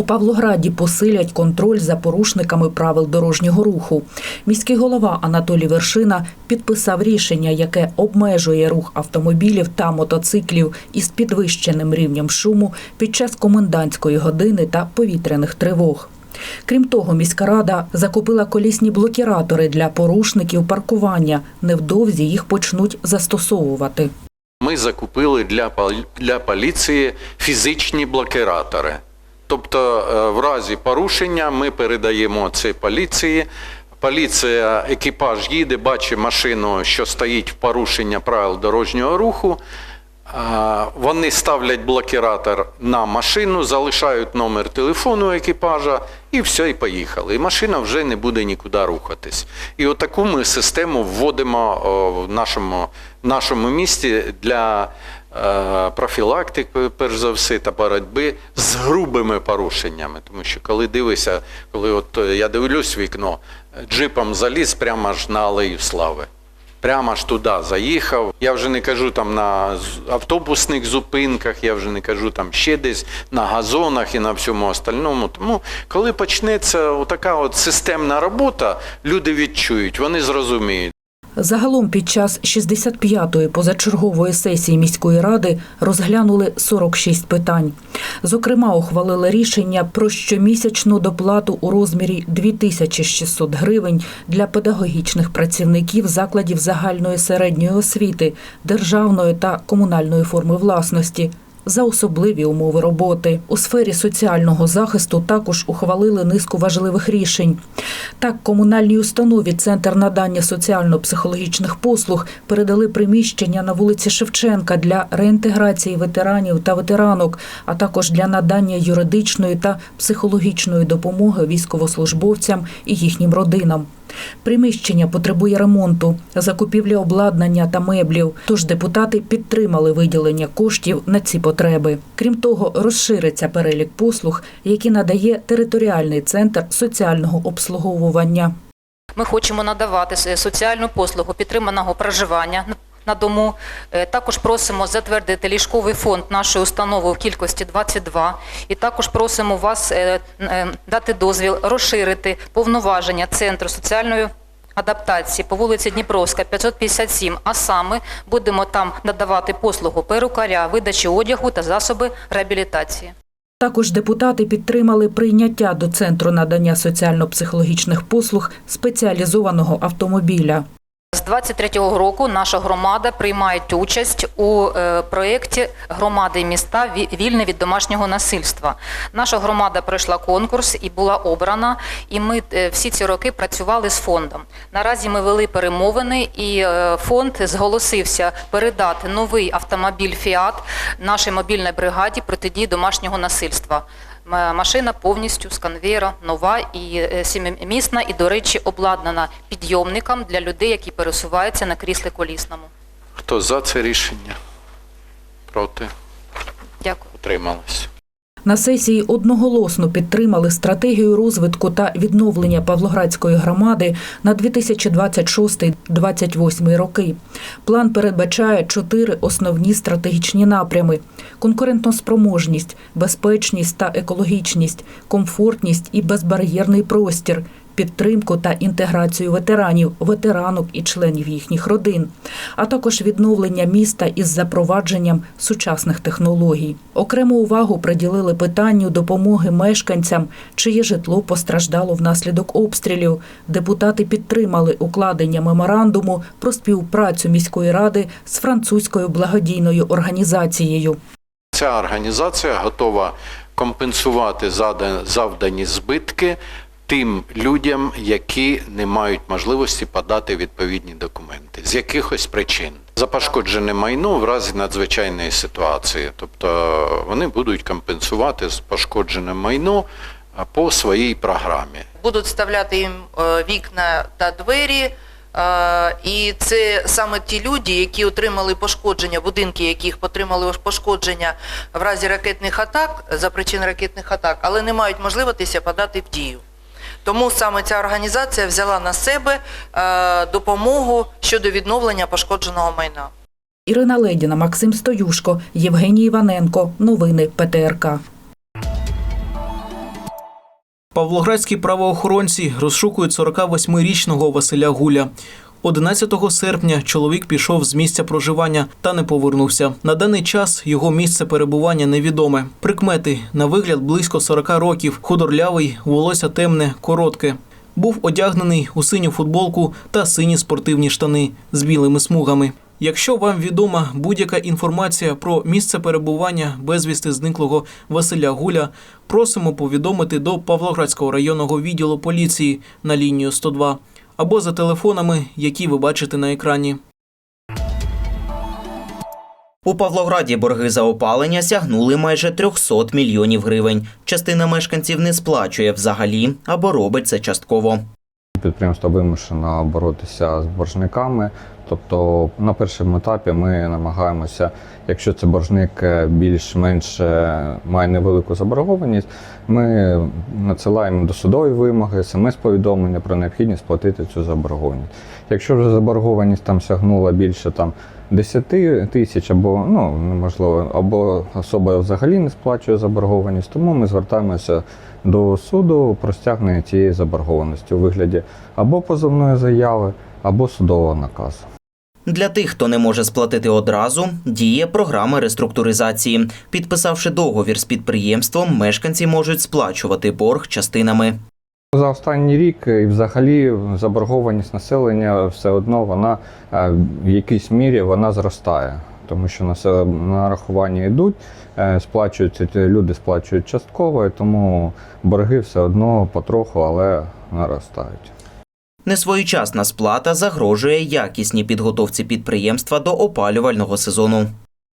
У Павлограді посилять контроль за порушниками правил дорожнього руху. Міський голова Анатолій Вершина підписав рішення, яке обмежує рух автомобілів та мотоциклів із підвищеним рівнем шуму під час комендантської години та повітряних тривог. Крім того, міська рада закупила колісні блокіратори для порушників паркування. Невдовзі їх почнуть застосовувати. Ми закупили для, для поліції фізичні блокиратори. Тобто, е, в разі порушення ми передаємо це поліції. Поліція, екіпаж їде, бачить машину, що стоїть в порушення правил дорожнього руху. Вони ставлять блокіратор на машину, залишають номер телефону екіпажа і все, і поїхали. І машина вже не буде нікуди рухатись. І отаку ми систему вводимо в нашому, нашому місті для е, профілактики, перш за все, та боротьби з грубими порушеннями. Тому що коли дивишся, коли от е, я дивлюсь вікно, джипом заліз прямо аж на алею слави. Прямо ж туди заїхав. Я вже не кажу там на автобусних зупинках, я вже не кажу там ще десь на газонах і на всьому остальному. Тому коли почнеться така от системна робота, люди відчують, вони зрозуміють. Загалом під час 65-ї позачергової сесії міської ради розглянули 46 питань. Зокрема, ухвалили рішення про щомісячну доплату у розмірі 2600 гривень для педагогічних працівників закладів загальної середньої освіти, державної та комунальної форми власності. За особливі умови роботи у сфері соціального захисту також ухвалили низку важливих рішень. Так, комунальній установі Центр надання соціально-психологічних послуг передали приміщення на вулиці Шевченка для реінтеграції ветеранів та ветеранок, а також для надання юридичної та психологічної допомоги військовослужбовцям і їхнім родинам. Приміщення потребує ремонту, закупівлі обладнання та меблів. Тож депутати підтримали виділення коштів на ці потреби. Крім того, розшириться перелік послуг, які надає територіальний центр соціального обслуговування. Ми хочемо надавати соціальну послугу підтриманого проживання на- дому. Е, Також просимо затвердити ліжковий фонд нашої установи в кількості 22. І також просимо вас е, е, дати дозвіл розширити повноваження Центру соціальної адаптації по вулиці Дніпровська, 557, а саме будемо там надавати послугу перукаря, видачі одягу та засоби реабілітації. Також депутати підтримали прийняття до центру надання соціально-психологічних послуг спеціалізованого автомобіля. З 23-го року наша громада приймає участь у е, проєкті громади і міста «Ві- вільне від домашнього насильства. Наша громада пройшла конкурс і була обрана, і ми е, всі ці роки працювали з фондом. Наразі ми вели перемовини, і е, фонд зголосився передати новий автомобіль Фіат нашій мобільній бригаді протидії домашнього насильства. М- Машина повністю з конвейера нова і е, сімимісна, і, до речі, обладнана підйомником для людей, які пересуваються на кріслі колісному. Хто за це рішення? Проти? Дякую. Утрималось. На сесії одноголосно підтримали стратегію розвитку та відновлення Павлоградської громади на 2026-2028 роки. План передбачає чотири основні стратегічні напрями: конкурентоспроможність, безпечність та екологічність, комфортність і безбар'єрний простір. Підтримку та інтеграцію ветеранів, ветеранок і членів їхніх родин, а також відновлення міста із запровадженням сучасних технологій. Окрему увагу приділили питанню допомоги мешканцям, чиє житло постраждало внаслідок обстрілів. Депутати підтримали укладення меморандуму про співпрацю міської ради з французькою благодійною організацією. Ця організація готова компенсувати завдані збитки тим людям, які не мають можливості подати відповідні документи з якихось причин. За пошкоджене майно в разі надзвичайної ситуації. Тобто вони будуть компенсувати пошкоджене майно по своїй програмі. будуть вставляти їм е, вікна та двері. е, І це саме ті люди, які отримали пошкодження, будинки, яких отримали пошкодження в разі ракетних атак, за причин ракетних атак, але не мають можливості подати в дію. Тому саме ця організація взяла на себе е, допомогу щодо відновлення пошкодженого майна. Ірина Ледіна, Максим Стоюшко, Євгеній Іваненко. Новини ПТРК. Павлоградські правоохоронці розшукують 48-річного Василя Гуля. 11 серпня чоловік пішов з місця проживання та не повернувся. На даний час його місце перебування невідоме. Прикмети на вигляд близько 40 років, худорлявий, волосся темне, коротке. Був одягнений у синю футболку та сині спортивні штани з білими смугами. Якщо вам відома будь-яка інформація про місце перебування безвісти зниклого Василя Гуля, просимо повідомити до Павлоградського районного відділу поліції на лінію 102 або за телефонами, які ви бачите на екрані. У Павлограді борги за опалення сягнули майже 300 мільйонів гривень. Частина мешканців не сплачує взагалі або робить це частково. Підприємство вимушено боротися з боржниками. Тобто на першому етапі ми намагаємося, якщо це боржник е, більш-менш е, має невелику заборгованість, ми надсилаємо досудові вимоги, смс-повідомлення про необхідність сплатити цю заборгованість. Якщо вже заборгованість там сягнула більше там 10 тисяч або ну неможливо, або особа взагалі не сплачує заборгованість, тому ми звертаємося до суду про стягнення цієї заборгованості у вигляді або позовної заяви, або судового наказу. Для тих, хто не може сплатити одразу, діє програма реструктуризації. Підписавши договір з підприємством, мешканці можуть сплачувати борг частинами. За останній рік і взагалі заборгованість населення все одно вона е, в якійсь мірі вона зростає, тому що насе- нарахування йдуть, е, сплачуються люди сплачують частково, і тому борги все одно потроху, але наростають. Несвоєчасна сплата загрожує якісній підготовці підприємства до опалювального сезону.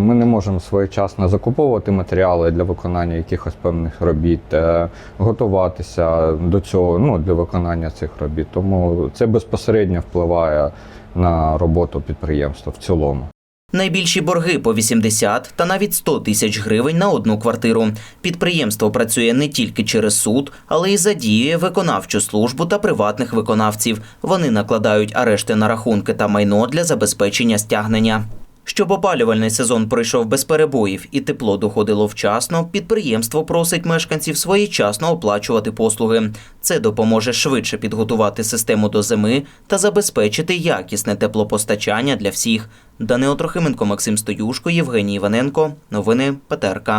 Ми не можемо своєчасно закуповувати матеріали для виконання якихось певних робіт, е, готуватися до цього ну, для виконання цих робіт. Тому це безпосередньо впливає на роботу підприємства в цілому. Найбільші борги по 80 та навіть 100 тисяч гривень на одну квартиру. Підприємство працює не тільки через суд, але й задіює виконавчу службу та приватних виконавців. Вони накладають арешти на рахунки та майно для забезпечення стягнення. Щоб опалювальний сезон пройшов без перебоїв і тепло доходило вчасно, підприємство просить мешканців своєчасно оплачувати послуги. Це допоможе швидше підготувати систему до зими та забезпечити якісне теплопостачання для всіх. Данило Трохименко, Максим Стоюшко, Євгеній Іваненко. Новини ПТРК.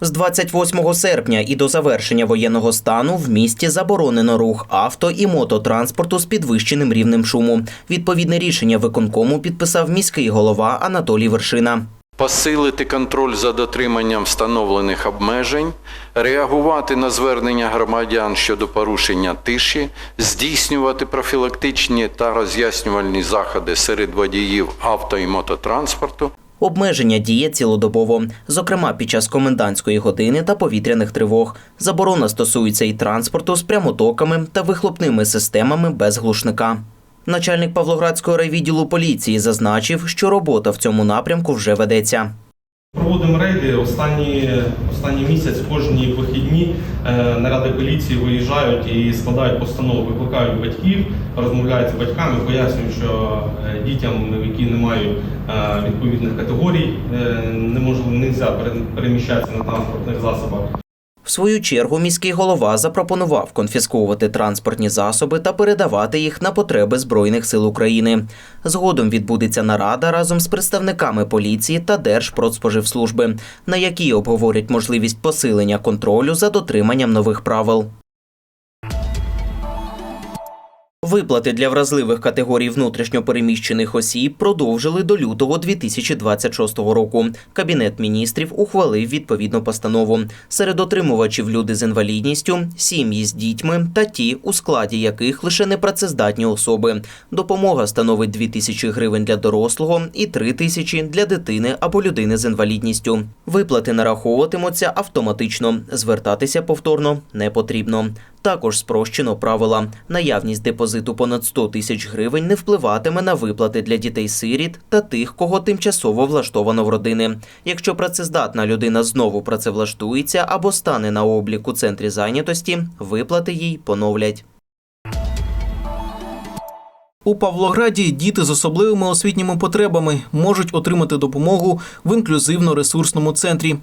З 28 серпня і до завершення воєнного стану в місті заборонено рух авто і мототранспорту з підвищеним рівнем шуму. Відповідне рішення виконкому підписав міський голова Анатолій Вершина. Посилити контроль за дотриманням встановлених обмежень, реагувати на звернення громадян щодо порушення тиші, здійснювати профілактичні та роз'яснювальні заходи серед водіїв авто і мототранспорту, Обмеження діє цілодобово, зокрема під час комендантської години та повітряних тривог. Заборона стосується і транспорту з прямотоками та вихлопними системами без глушника. Начальник Павлоградського райвідділу поліції зазначив, що робота в цьому напрямку вже ведеться. Проводимо рейди. Останні, останній місяць кожні вихідні е, наради поліції виїжджають і складають постанови, викликають батьків, розмовляють з батьками, пояснюють, що е, дітям, які не мають е, відповідних категорій, не можна не можна переміщатися на транспортних засобах. В свою чергу міський голова запропонував конфісковувати транспортні засоби та передавати їх на потреби Збройних сил України. Згодом відбудеться нарада разом з представниками поліції та Держпродспоживслужби, на якій обговорять можливість посилення контролю за дотриманням нових правил. Виплати для вразливих категорій внутрішньопереміщених осіб продовжили до лютого 2026 року. Кабінет міністрів ухвалив відповідну постанову. Серед отримувачів люди з інвалідністю, сім'ї з дітьми та ті, у складі яких лише непрацездатні особи. Допомога становить 2 тисячі гривень для дорослого і 3 тисячі для дитини або людини з інвалідністю. Виплати нараховуватимуться автоматично. Звертатися повторно не потрібно. Також спрощено правила. Наявність депозиту понад 100 тисяч гривень не впливатиме на виплати для дітей-сиріт та тих, кого тимчасово влаштовано в родини. Якщо працездатна людина знову працевлаштується або стане на облік у центрі зайнятості, виплати їй поновлять. У Павлограді діти з особливими освітніми потребами можуть отримати допомогу в інклюзивно-ресурсному центрі.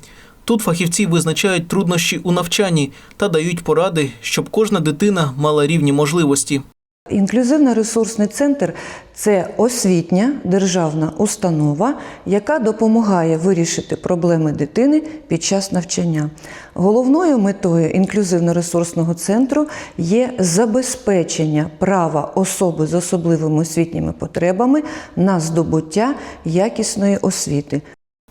Тут фахівці визначають труднощі у навчанні та дають поради, щоб кожна дитина мала рівні можливості. Інклюзивно-ресурсний центр це освітня державна установа, яка допомагає вирішити проблеми дитини під час навчання. Головною метою інклюзивно-ресурсного центру є забезпечення права особи з особливими освітніми потребами на здобуття якісної освіти.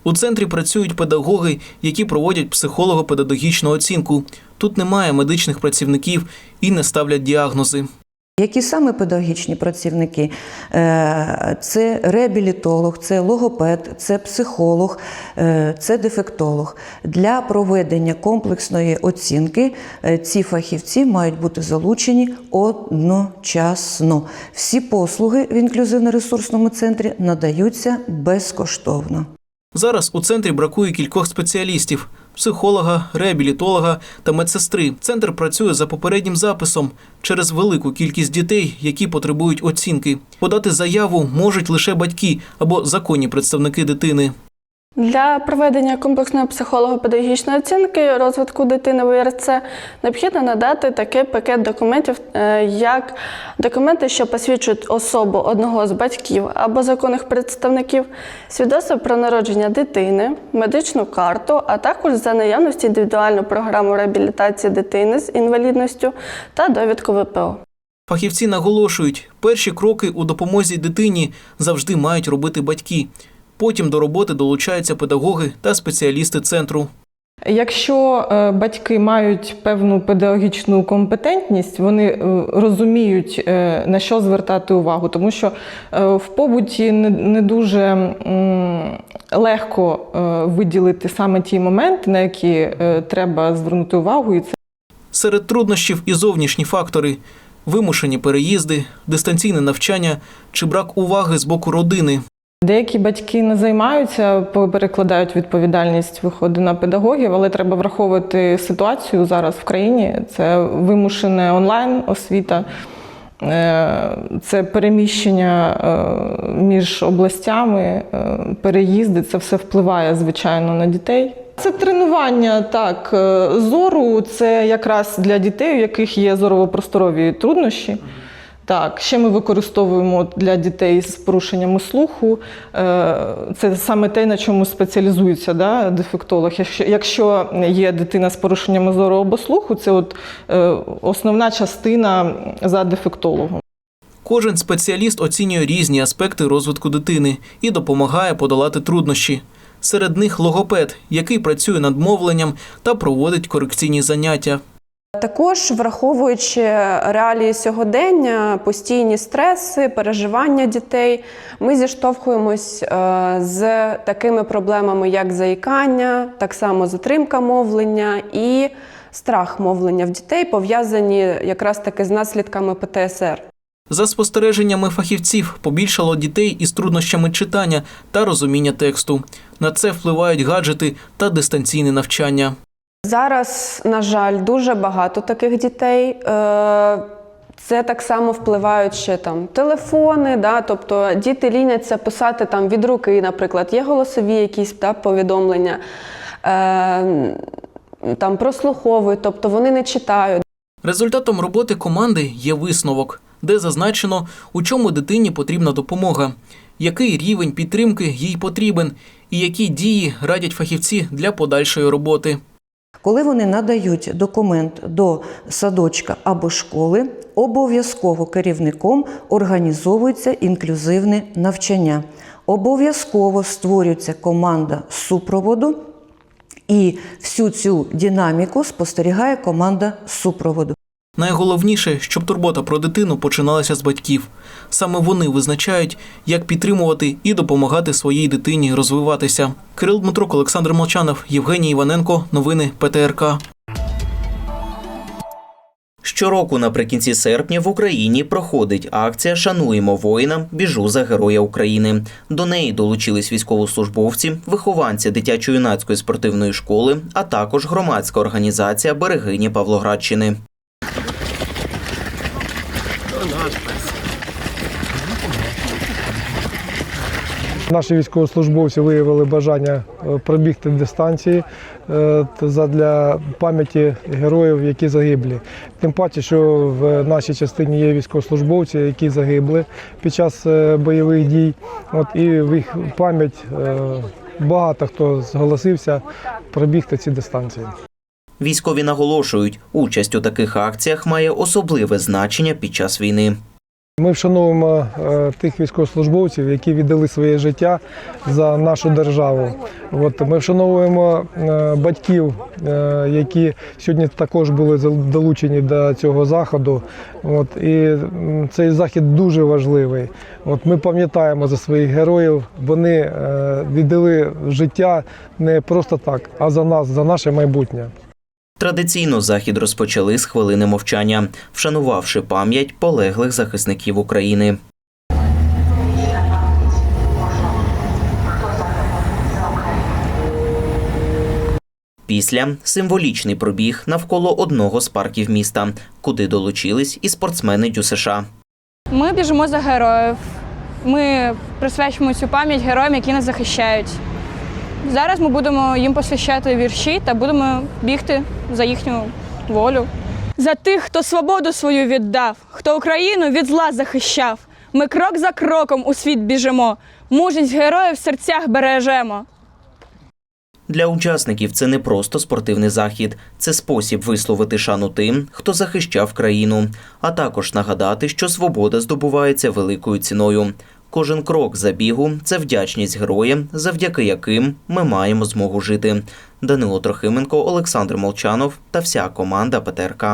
У центрі працюють педагоги, які проводять психолого-педагогічну оцінку. Тут немає медичних працівників і не ставлять діагнози. Які саме педагогічні працівники? Е, Це реабілітолог, це логопед, це психолог, е, це дефектолог. Для проведення комплексної оцінки е, ці фахівці мають бути залучені одночасно. Всі послуги в інклюзивно-ресурсному центрі надаються безкоштовно. Зараз у центрі бракує кількох спеціалістів: психолога, реабілітолога та медсестри. Центр працює за попереднім записом через велику кількість дітей, які потребують оцінки. Подати заяву можуть лише батьки або законні представники дитини. Для проведення комплексної психолого-педагогічної оцінки розвитку дитини в ІРЦ необхідно надати такий пакет документів, е, як документи, що посвідчують особу одного з батьків або законних представників, свідоцтво про народження дитини, медичну карту, а також за наявності індивідуальну програму реабілітації дитини з інвалідністю та довідку ВПО. Фахівці наголошують, перші кроки у допомозі дитині завжди мають робити батьки. Потім до роботи долучаються педагоги та спеціалісти центру. Якщо е, батьки мають певну педагогічну компетентність, вони е, розуміють е, на що звертати увагу, тому що в побуті не, дуже легко виділити саме ті моменти, на які треба звернути увагу, і це Серед труднощів і зовнішні фактори вимушені переїзди, дистанційне навчання чи брак уваги з боку родини. Деякі батьки не займаються, перекладають відповідальність виходить на педагогів, але треба враховувати ситуацію зараз в країні. Це вимушена онлайн освіта, е, це переміщення е, між областями, е, переїзди. Це все впливає, звичайно, на дітей. Це тренування так зору. Це якраз для дітей, у яких є зорово-просторові труднощі. Так, ще ми використовуємо для дітей з порушеннями слуху. Е, Це саме те, на чому спеціалізується да, дефектолог. Якщо, є дитина з порушеннями зору або слуху, це от, е, основна частина за дефектологом. Кожен спеціаліст оцінює різні аспекти розвитку дитини і допомагає подолати труднощі. Серед них логопед, який працює над мовленням та проводить корекційні заняття. Також враховуючи реалії сьогодення, постійні стреси, переживання дітей, ми зіштовхуємось е, з такими проблемами, як заїкання, так само затримка мовлення і страх мовлення в дітей, пов'язані якраз таки з наслідками ПТСР. За спостереженнями фахівців, побільшало дітей із труднощами читання та розуміння тексту. На це впливають гаджети та дистанційне навчання. Зараз, на жаль, дуже багато таких дітей. Е, Це так само впливають ще там телефони, да, тобто діти ліняться писати там від руки, наприклад, є голосові якісь да, повідомлення, е, там прослуховують, тобто вони не читають. Результатом роботи команди є висновок, де зазначено, у чому дитині потрібна допомога, який рівень підтримки їй потрібен, і які дії радять фахівці для подальшої роботи. Коли вони надають документ до садочка або школи, обов'язково керівником організовується інклюзивне навчання. Обов'язково створюється команда супроводу, і всю цю динаміку спостерігає команда супроводу. Найголовніше, щоб турбота про дитину починалася з батьків. Саме вони визначають, як підтримувати і допомагати своїй дитині розвиватися. Кирил Дмитрук, Олександр Молчанов, Євгеній Іваненко. Новини ПТРК. Щороку наприкінці серпня в Україні проходить акція Шануємо воїна, біжу за героя України. До неї долучились військовослужбовці, вихованці дитячо-юнацької спортивної школи, а також громадська організація Берегиня Павлоградщини. Наші військовослужбовці виявили бажання е, пробігти дистанції е, задля пам'яті героїв, які загиблі. Тим паче, що в нашій частині є військовослужбовці, які загибли під час е, бойових дій. От і в їх пам'ять багато хто зголосився пробігти ці дистанції. Військові наголошують, участь у таких акціях має особливе значення під час війни. Ми вшановуємо е, тих військовослужбовців, які віддали своє життя за нашу державу. От ми вшановуємо е, батьків, е, які сьогодні також були долучені до цього заходу. От і цей захід дуже важливий. От ми пам'ятаємо за своїх героїв. Вони віддали життя не просто так, а за нас, за наше майбутнє. Традиційно захід розпочали з хвилини мовчання, вшанувавши пам'ять полеглих захисників України. Після символічний пробіг навколо одного з парків міста, куди долучились і спортсмени ДЮСШ. Ми біжимо за героїв. Ми присвячуємо цю пам'ять героям, які нас захищають. Зараз ми будемо їм посвящати вірші та будемо бігти за їхню волю. За тих, хто свободу свою віддав, хто Україну від зла захищав. Ми крок за кроком у світ біжимо. Мужність героїв в серцях бережемо. Для учасників це не просто спортивний захід, це спосіб висловити шану тим, хто захищав країну, а також нагадати, що свобода здобувається великою ціною. Кожен крок забігу це вдячність героям, завдяки яким ми маємо змогу жити. Данило Трохименко, Олександр Молчанов та вся команда ПТРК.